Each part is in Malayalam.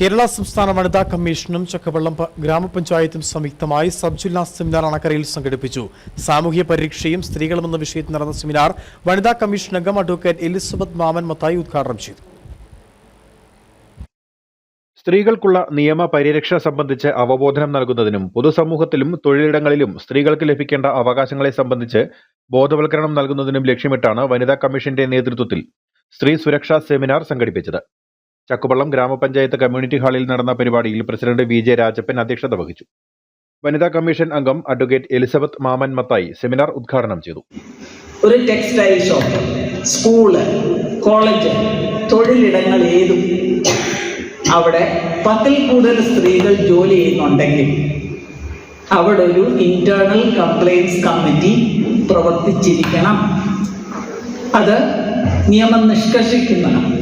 കേരള സംസ്ഥാന വനിതാ കമ്മീഷനും ചക്കവള്ളം ഗ്രാമപഞ്ചായത്തും സംയുക്തമായി സബ് ജില്ലാ സെമിനാർ അണക്കരയിൽ സംഘടിപ്പിച്ചു. സാമൂഹ്യ പരീക്ഷയും സ്ത്രീകളും എന്ന വിഷയത്തിൽ നടന്ന സെമിനാർ വനിതാ കമ്മീഷൻ അംഗം അഡ്വക്കേറ്റ് എലിസബത്ത് മാമൻ മത്തായി ഉദ്ഘാടനം ചെയ്തു. സ്ത്രീകൾക്കുള്ള നിയമ പരിരക്ഷ സംബന്ധിച്ച് അവബോധനം നൽകുന്നതിനും പൊതുസമൂഹത്തിലും തൊഴിലിടങ്ങളിലും സ്ത്രീകൾക്ക് ലഭിക്കേണ്ട അവകാശങ്ങളെ സംബന്ധിച്ച് ബോധവൽക്കരണം നൽകുന്നതിനും ലക്ഷ്യമിട്ടാണ് വനിതാ കമ്മീഷന്റെ നേതൃത്വത്തിൽ സ്ത്രീ സുരക്ഷാ സെമിനാർ സംഘടിപ്പിച്ചത്. ചക്കുവള്ളം ഗ്രാമപഞ്ചായത്ത് കമ്മ്യൂണിറ്റി ഹാളിൽ നടന്ന പരിപാടിയിൽ പ്രസിഡന്റ് വി ജെ രാജപ്പൻ അധ്യക്ഷത വഹിച്ചു. വനിതാ കമ്മീഷൻ അംഗം അഡ്വക്കേറ്റ് എലിസബത്ത് മാമൻ മത്തായി സെമിനാർ ഉദ്ഘാടനം ചെയ്തു. ഒരു ടെക്സ്റ്റൈൽ ഷോപ്പ്. സ്കൂൾ കോളേജ് തൊഴിലിടങ്ങൾ ഏതും അവിടെ പത്തിൽ കൂടുതൽ സ്ത്രീകൾ ജോലി ചെയ്യുന്നുണ്ടെങ്കിൽ അവിടെ ഒരു ഇന്റേണൽ കംപ്ലൈൻസ് കമ്മിറ്റി പ്രവർത്തിച്ചിരിക്കണം. അത് നിയമം നിഷ്കർഷിക്കുന്നതാണ്.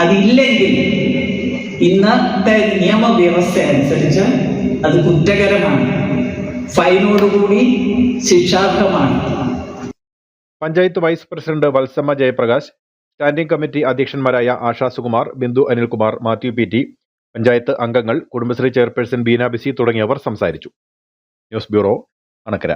അതില്ലെങ്കിൽ ഇന്നത്തെ നിയമവ്യവസ്ഥ അനുസരിച്ച് അത് കുറ്റകരമാണ്. ഫൈനോടുകൂടി ശിക്ഷാർഹമാണ്. Panchayat vice president Valsamma Jayaprakash standing committee അധ്യക്ഷന്മാരായ Asha Sukumar Bindu Anilkumar Mathew P T panchayat അംഗങ്ങൾ കുടുംബശ്രീ ചെയർപേഴ്സൺ ബീന ബിസി തുടങ്ങിയവർ സംസാരിച്ചു. News bureau Anakkara.